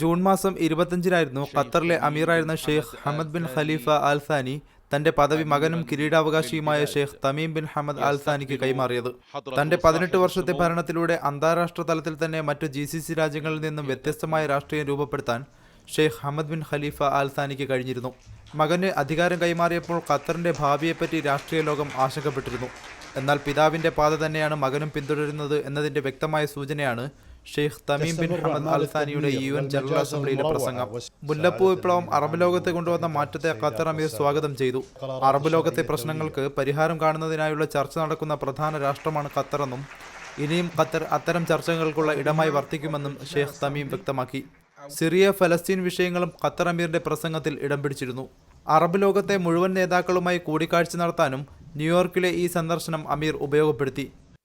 June മാസം ഇരുപത്തഞ്ചിനായിരുന്നു ഖത്തറിലെ അമീറായിരുന്ന Sheikh Hamad bin Khalifa Al Thani തന്റെ പദവി മകനും കിരീടാവകാശിയുമായ Sheikh Tamim bin Hamad Al സാനിക്ക് കൈമാറിയത്. തന്റെ പതിനെട്ട് വർഷത്തെ ഭരണത്തിലൂടെ അന്താരാഷ്ട്ര തലത്തിൽ തന്നെ മറ്റു ജി സി സി രാജ്യങ്ങളിൽ നിന്നും വ്യത്യസ്തമായ രാഷ്ട്രീയം രൂപപ്പെടുത്താൻ Sheikh Hamad bin Khalifa Al സാനിക്ക് കഴിഞ്ഞിരുന്നു. മകന് അധികാരം കൈമാറിയപ്പോൾ ഖത്തറിന്റെ ഭാവിയെപ്പറ്റി രാഷ്ട്രീയ ലോകം ആശങ്കപ്പെട്ടിരുന്നു. എന്നാൽ പിതാവിന്റെ പാത തന്നെയാണ് മകനും പിന്തുടരുന്നത് എന്നതിന്റെ വ്യക്തമായ സൂചനയാണ് Sheikh Tamim bin Hamad Al സാനിയുടെ U N general അസംബ്ലിയിലെ പ്രസംഗം. മുല്ലപ്പൂ വിപ്ലവം അറബ് ലോകത്തെ കൊണ്ടുവന്ന മാറ്റത്തെ ഖത്തർ അമീർ സ്വാഗതം ചെയ്തു. അറബ് ലോകത്തെ പ്രശ്നങ്ങൾക്ക് പരിഹാരം കാണുന്നതിനായുള്ള ചർച്ച നടക്കുന്ന പ്രധാന രാഷ്ട്രമാണ് ഖത്തറെന്നും ഇനിയും ഖത്തർ അത്തരം ചർച്ചകൾക്കുള്ള ഇടമായി വർത്തിക്കുമെന്നും ഷെയ്ഖ് തമീം വ്യക്തമാക്കി. സിറിയ ഫലസ്തീൻ വിഷയങ്ങളും ഖത്തർ അമീറിന്റെ പ്രസംഗത്തിൽ ഇടം പിടിച്ചിരുന്നു. അറബ് ലോകത്തെ മുഴുവൻ നേതാക്കളുമായി കൂടിക്കാഴ്ച നടത്താനും ന്യൂയോർക്കിലെ ഈ സന്ദർശനം അമീർ ഉപയോഗപ്പെടുത്തി.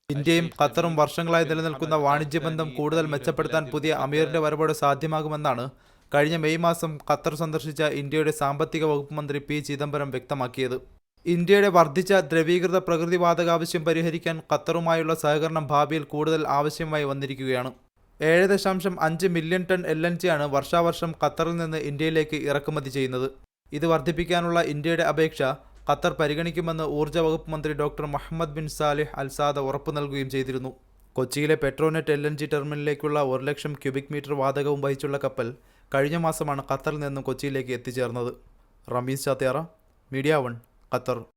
ഇന്ത്യയും ഖത്തറും വർഷങ്ങളായി നിലനിൽക്കുന്ന വാണിജ്യ ബന്ധം കൂടുതൽ മെച്ചപ്പെടുത്താൻ പുതിയ അമീറിന്റെ വരവോടെ സാധ്യമാകുമെന്നാണ് കഴിഞ്ഞ മെയ് മാസം ഖത്തർ സന്ദർശിച്ച ഇന്ത്യയുടെ സാമ്പത്തിക വകുപ്പ് മന്ത്രി പി ചിദംബരം വ്യക്തമാക്കിയത്. ഇന്ത്യയുടെ വർദ്ധിച്ച ദ്രവീകൃത പ്രകൃതിവാതകാവശ്യം പരിഹരിക്കാൻ ഖത്തറുമായുള്ള സഹകരണം ഭാവിയിൽ കൂടുതൽ ആവശ്യമായി വന്നിരിക്കുകയാണ്. ഏഴ് ദശാംശം അഞ്ച് മില്യൺ ടൺ എൽ എൻ ജിയാണ് വർഷാവർഷം ഖത്തറിൽ നിന്ന് ഇന്ത്യയിലേക്ക് ഇറക്കുമതി ചെയ്യുന്നത്. ഇത് വർദ്ധിപ്പിക്കാനുള്ള ഇന്ത്യയുടെ അപേക്ഷ ഖത്തർ പരിഗണിക്കുമെന്ന് ഊർജ വകുപ്പ് മന്ത്രി doctor Mohammed bin Saleh Al Sada ഉറപ്പു നൽകുകയും ചെയ്തിരുന്നു. കൊച്ചിയിലെ പെട്രോനെറ്റ് എൽ എൻ ജി ടെർമിനലിലേക്കുള്ള ഒരു ലക്ഷം ക്യൂബിക് മീറ്റർ വാതകവും വഹിച്ചുള്ള കപ്പൽ കഴിഞ്ഞ മാസമാണ് ഖത്തറിൽ നിന്നും കൊച്ചിയിലേക്ക് എത്തിച്ചേർന്നത്. Rameez Chathiyara media one Qatar.